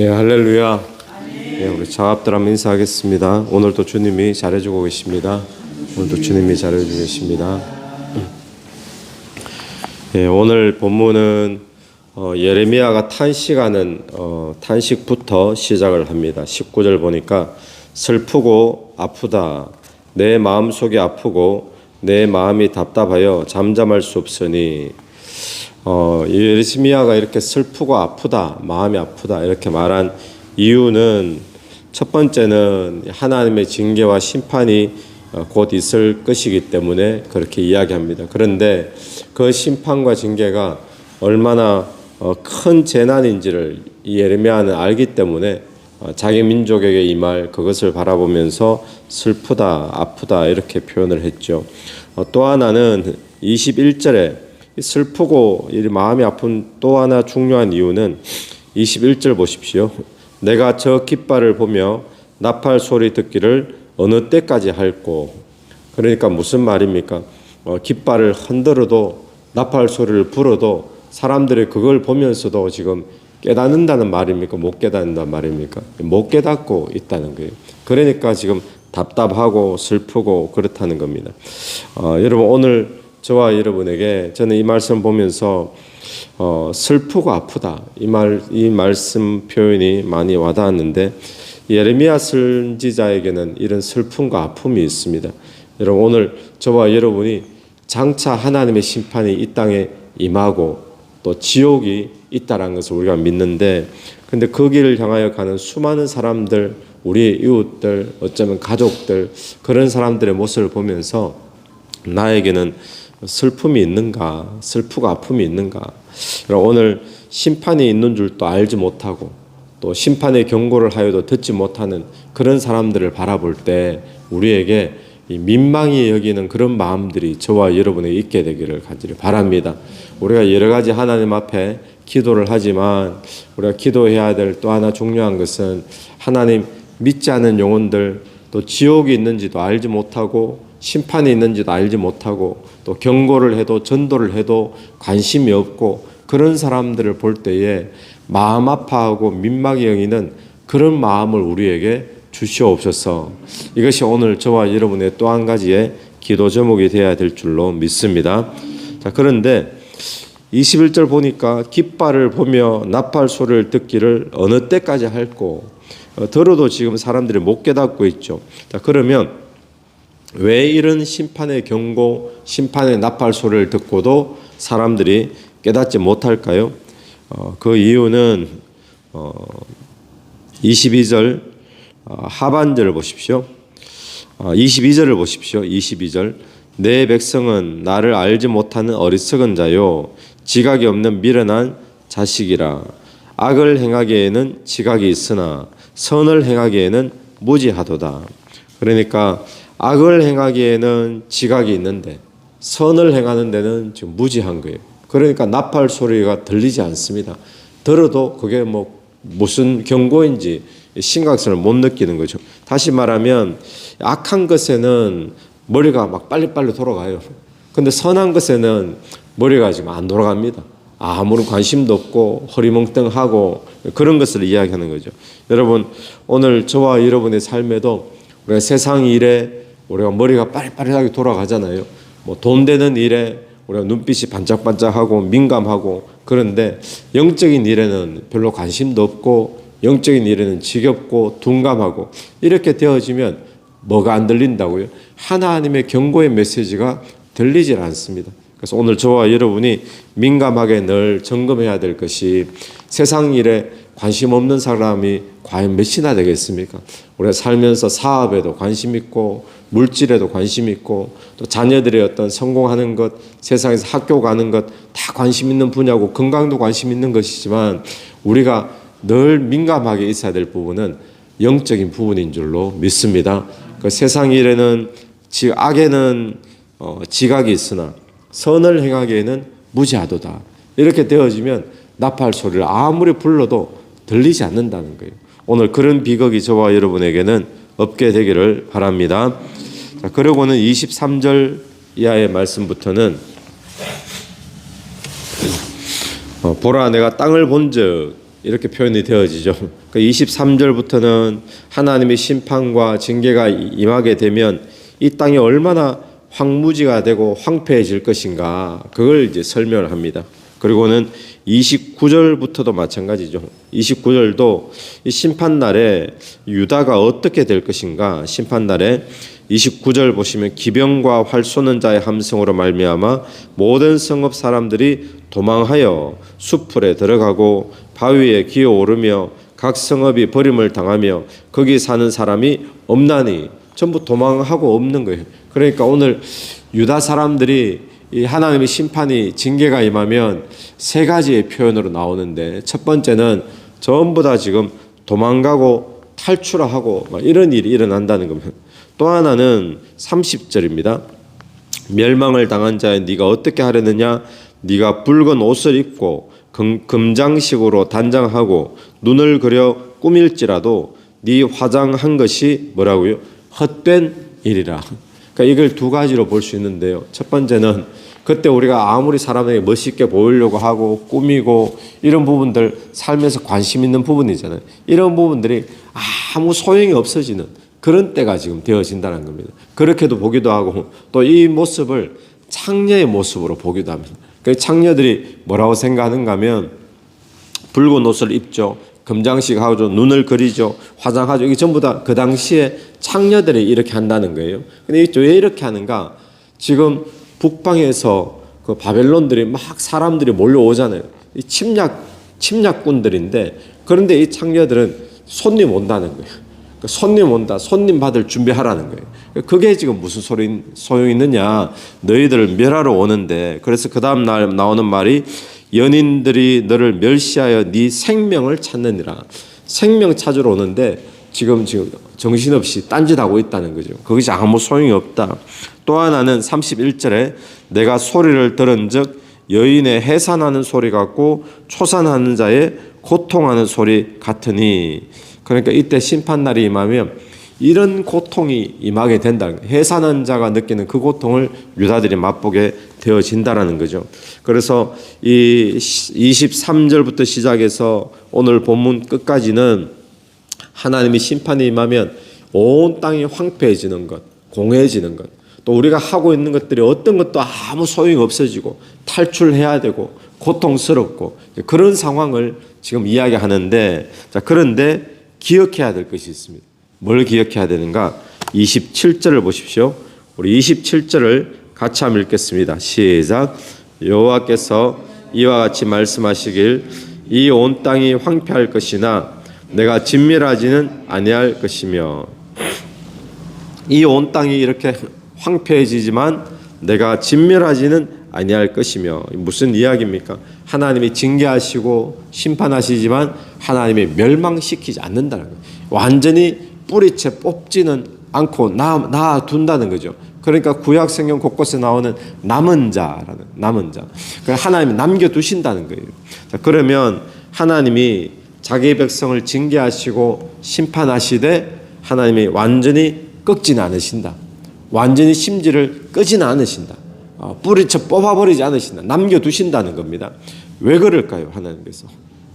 예, 할렐루야. 예, 우리 자합들 한번 인사하겠습니다. 오늘도 주님이 잘해주고 계십니다. 오늘도 주님이 잘해주고 계십니다. 예, 오늘 본문은 어, 예레미야가 탄식하는 어, 탄식부터 시작을 합니다. 19절 보니까 슬프고 아프다. 내 마음 속이 아프고 내 마음이 답답하여 잠잠할 수 없으니 어, 예레미야가 이렇게 슬프고 아프다, 마음이 아프다 이렇게 말한 이유는 첫 번째는 하나님의 징계와 심판이 어, 곧 있을 것이기 때문에 그렇게 이야기합니다. 그런데 그 심판과 징계가 얼마나 어, 큰 재난인지를 이 예레미야는 알기 때문에 어, 자기 민족에게 임할 그것을 바라보면서 슬프다, 아프다 이렇게 표현을 했죠. 어, 또 하나는 21절에 슬프고 이 마음이 아픈 또 하나 중요한 이유는 21절 보십시오. 내가 저 깃발을 보며 나팔 소리 듣기를 어느 때까지 할꼬. 그러니까 무슨 말입니까? 어, 깃발을 흔들어도 나팔 소리를 불어도 사람들이 그걸 보면서도 지금 깨닫는다는 말입니까? 못 깨닫는다는 말입니까? 못 깨닫고 있다는 거예요. 그러니까 지금 답답하고 슬프고 그렇다는 겁니다. 어, 여러분 오늘 저와 여러분에게 저는 이 말씀 보면서 어, 슬프고 아프다 이 말 이 말씀 표현이 많이 와닿았는데 예레미야 선지자에게는 이런 슬픔과 아픔이 있습니다. 여러분 오늘 저와 여러분이 장차 하나님의 심판이 이 땅에 임하고 또 지옥이 있다라는 것을 우리가 믿는데 근데 그 길을 향하여 가는 수많은 사람들 우리의 이웃들 어쩌면 가족들 그런 사람들의 모습을 보면서 나에게는 슬픔이 있는가 슬프고 아픔이 있는가 오늘 심판이 있는 줄도 알지 못하고 또 심판의 경고를 하여도 듣지 못하는 그런 사람들을 바라볼 때 우리에게 이 민망히 여기는 그런 마음들이 저와 여러분에게 있게 되기를 간절히 바랍니다. 우리가 여러 가지 하나님 앞에 기도를 하지만 우리가 기도해야 될 또 하나 중요한 것은 하나님 믿지 않은 영혼들 또 지옥이 있는지도 알지 못하고 심판이 있는지도 알지 못하고 또 경고를 해도 전도를 해도 관심이 없고 그런 사람들을 볼 때에 마음 아파하고 민망히 여기는 그런 마음을 우리에게 주시옵소서. 이것이 오늘 저와 여러분의 또 한 가지의 기도 제목이 되어야 될 줄로 믿습니다. 자, 그런데 21절 보니까 깃발을 보며 나팔 소리를 듣기를 어느 때까지 할고 어, 들어도 지금 사람들이 못 깨닫고 있죠. 자, 그러면 왜 이런 심판의 경고, 심판의 나팔 소리를 듣고도 사람들이 깨닫지 못할까요? 어, 그 이유는 어, 22절 어, 하반절을 보십시오. 어, 22절을 보십시오. 22절 내 백성은 나를 알지 못하는 어리석은 자요 지각이 없는 미련한 자식이라 악을 행하기에는 지각이 있으나 선을 행하기에는 무지하도다. 그러니까 악을 행하기에는 지각이 있는데 선을 행하는 데는 지금 무지한 거예요. 그러니까 나팔 소리가 들리지 않습니다. 들어도 그게 뭐 무슨 경고인지 심각성을 못 느끼는 거죠. 다시 말하면 악한 것에는 머리가 막 빨리빨리 돌아가요. 근데 선한 것에는 머리가 지금 안 돌아갑니다. 아무런 관심도 없고 허리멍텅하고 그런 것을 이야기하는 거죠. 여러분 오늘 저와 여러분의 삶에도 우리가 세상 일에 우리가 머리가 빨리빨리하게 돌아가잖아요. 뭐 돈 되는 일에 우리가 눈빛이 반짝반짝하고 민감하고 그런데 영적인 일에는 별로 관심도 없고 영적인 일에는 지겹고 둔감하고 이렇게 되어지면 뭐가 안 들린다고요? 하나님의 경고의 메시지가 들리질 않습니다. 그래서 오늘 저와 여러분이 민감하게 늘 점검해야 될 것이 세상 일에 관심 없는 사람이 과연 몇이나 되겠습니까? 우리가 살면서 사업에도 관심 있고 물질에도 관심 있고 또 자녀들의 어떤 성공하는 것, 세상에서 학교 가는 것 다 관심 있는 분야고 건강도 관심 있는 것이지만 우리가 늘 민감하게 있어야 될 부분은 영적인 부분인 줄로 믿습니다. 그 세상 일에는 지 악에는 어, 지각이 있으나 선을 행하기에는 무지하도다. 이렇게 되어지면 나팔 소리를 아무리 불러도 들리지 않는다는 거예요. 오늘 그런 비극이 저와 여러분에게는 없게 되기를 바랍니다. 자, 그러고는 23절 이하의 말씀부터는 어, 보라 내가 땅을 본즉 이렇게 표현이 되어지죠. 그 23절부터는 하나님의 심판과 징계가 임하게 되면 이 땅이 얼마나 황무지가 되고 황폐해질 것인가 그걸 이제 설명을 합니다. 그리고는 29절부터도 마찬가지죠. 29절도 이 심판 날에 유다가 어떻게 될 것인가 심판 날에 29절 보시면 기병과 활 쏘는 자의 함성으로 말미암아 모든 성읍 사람들이 도망하여 숲풀에 들어가고 바위에 기어 오르며 각 성읍이 버림을 당하며 거기 사는 사람이 없나니 전부 도망하고 없는 거예요. 그러니까 오늘 유다 사람들이 이 하나님의 심판이 징계가 임하면 세 가지의 표현으로 나오는데 첫 번째는 전부 다 지금 도망가고 탈출하고 막 이런 일이 일어난다는 겁니다. 또 하나는 30절입니다. 멸망을 당한 자에 네가 어떻게 하려느냐 네가 붉은 옷을 입고 금, 금장식으로 단장하고 눈을 그려 꾸밀지라도 네 화장한 것이 뭐라고요? 헛된 일이라. 그러니까 이걸 두 가지로 볼 수 있는데요. 첫 번째는 그때 우리가 아무리 사람에게 멋있게 보이려고 하고 꾸미고 이런 부분들 삶에서 관심 있는 부분이잖아요. 이런 부분들이 아무 소용이 없어지는 그런 때가 지금 되어진다는 겁니다. 그렇게도 보기도 하고 또 이 모습을 창녀의 모습으로 보기도 합니다. 그 창녀들이 뭐라고 생각하는가 하면 붉은 옷을 입죠. 금장식 하죠. 눈을 그리죠. 화장하죠. 이게 전부 다 그 당시에 창녀들이 이렇게 한다는 거예요. 근데 왜 이렇게 하는가? 지금 북방에서 그 바벨론들이 막 사람들이 몰려오잖아요. 이 침략 침략군들인데 그런데 이 창녀들은 손님 온다는 거예요. 그 손님 온다. 손님 받을 준비하라는 거예요. 그게 지금 무슨 소리 소용 있느냐? 너희들을 멸하러 오는데 그래서 그 다음 날 나오는 말이 연인들이 너를 멸시하여 네 생명을 찾느니라. 생명 찾으러 오는데 지금 지금 정신없이 딴짓하고 있다는 거죠. 거기서 아무 소용이 없다. 또 하나는 31절에 내가 소리를 들은즉 여인의 해산하는 소리 같고 초산하는 자의 고통하는 소리 같으니 그러니까 이때 심판 날이 임하면 이런 고통이 임하게 된다. 해산한 자가 느끼는 그 고통을 유다들이 맛보게 되어진다라는 거죠. 그래서 이 23절부터 시작해서 오늘 본문 끝까지는 하나님이 심판이 임하면 온 땅이 황폐해지는 것, 공해지는 것, 또 우리가 하고 있는 것들이 어떤 것도 아무 소용이 없어지고 탈출해야 되고 고통스럽고 그런 상황을 지금 이야기하는데 자 그런데 기억해야 될 것이 있습니다. 뭘 기억해야 되는가? 27절을 보십시오. 우리 27절을 같이 한번 읽겠습니다. 시작. 여호와께서 이와 같이 말씀하시길 이 온 땅이 황폐할 것이나 내가 진멸하지는 아니할 것이며 이 온 땅이 이렇게 황폐해지지만 내가 진멸하지는 아니할 것이며 무슨 이야기입니까? 하나님이 징계하시고 심판하시지만 하나님이 멸망시키지 않는다는 거예요. 완전히 뿌리채 뽑지는 않고 나, 나 둔다는 거죠. 그러니까 구약 성경 곳곳에 나오는 남은 자라는 남은 자. 그 하나님이 남겨 두신다는 거예요. 자, 그러면 하나님이 자기 백성을 징계하시고 심판하시되 하나님이 완전히 꺾지는 않으신다. 완전히 심지를 끄지는 않으신다. 어, 뿌리쳐 뽑아버리지 않으신다. 남겨두신다는 겁니다. 왜 그럴까요? 하나님께서.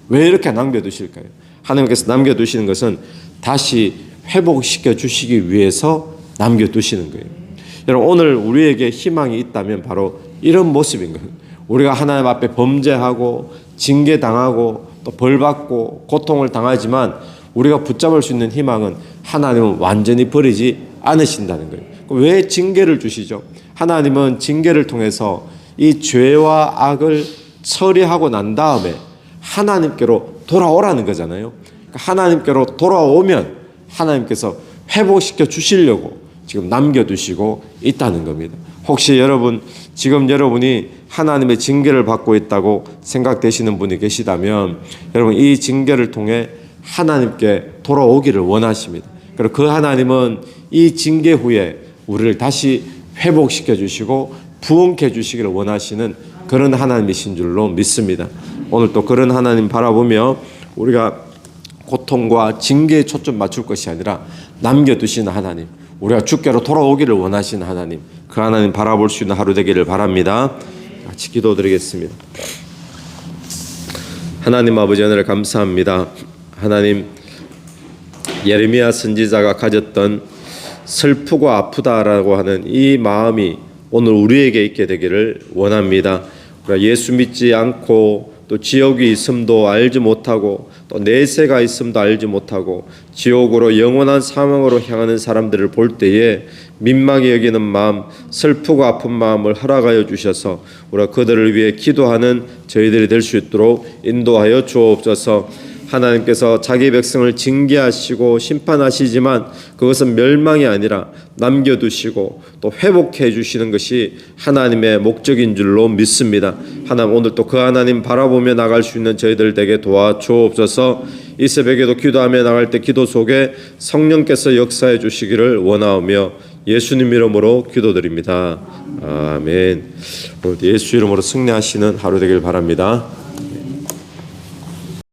왜 이렇게 남겨두실까요? 하나님께서 남겨두시는 것은 다시 회복시켜 주시기 위해서 남겨두시는 거예요. 여러분, 오늘 우리에게 희망이 있다면 바로 이런 모습인 거예요. 우리가 하나님 앞에 범죄하고 징계 당하고 또 벌 받고 고통을 당하지만 우리가 붙잡을 수 있는 희망은 하나님은 완전히 버리지 않으신다는 거예요. 왜 징계를 주시죠? 하나님은 징계를 통해서 이 죄와 악을 처리하고 난 다음에 하나님께로 돌아오라는 거잖아요. 그러니까 하나님께로 돌아오면 하나님께서 회복시켜 주시려고 지금 남겨두시고 있다는 겁니다. 혹시 여러분, 지금 여러분이 하나님의 징계를 받고 있다고 생각되시는 분이 계시다면 여러분 이 징계를 통해 하나님께 돌아오기를 원하십니다. 그리고 그 하나님은 이 징계 후에 우리를 다시 회복시켜 주시고 부흥케 주시기를 원하시는 그런 하나님이신 줄로 믿습니다. 오늘 또 그런 하나님 바라보며 우리가 고통과 징계에 초점 맞출 것이 아니라 남겨두시는 하나님, 우리가 주께로 돌아오기를 원하시는 하나님, 그 하나님 바라볼 수 있는 하루 되기를 바랍니다. 같이 기도드리겠습니다. 하나님 아버지 하늘 감사합니다. 하나님 예레미야 선지자가 가졌던 슬프고 아프다라고 하는 이 마음이 오늘 우리에게 있게 되기를 원합니다. 우리가 예수 믿지 않고 또 지옥이 있음도 알지 못하고 또 내세가 있음도 알지 못하고 지옥으로 영원한 사망으로 향하는 사람들을 볼 때에 민망히 여기는 마음, 슬프고 아픈 마음을 허락하여 주셔서 우리가 그들을 위해 기도하는 저희들이 될 수 있도록 인도하여 주옵소서. 하나님께서 자기 백성을 징계하시고 심판하시지만 그것은 멸망이 아니라 남겨두시고 또 회복해 주시는 것이 하나님의 목적인 줄로 믿습니다. 하나님 오늘 또 그 하나님 바라보며 나갈 수 있는 저희들 되게 도와주옵소서. 이 새벽에도 기도하며 나갈 때 기도 속에 성령께서 역사해 주시기를 원하오며 예수님 이름으로 기도드립니다. 아멘. 예수 이름으로 승리하시는 하루 되길 바랍니다.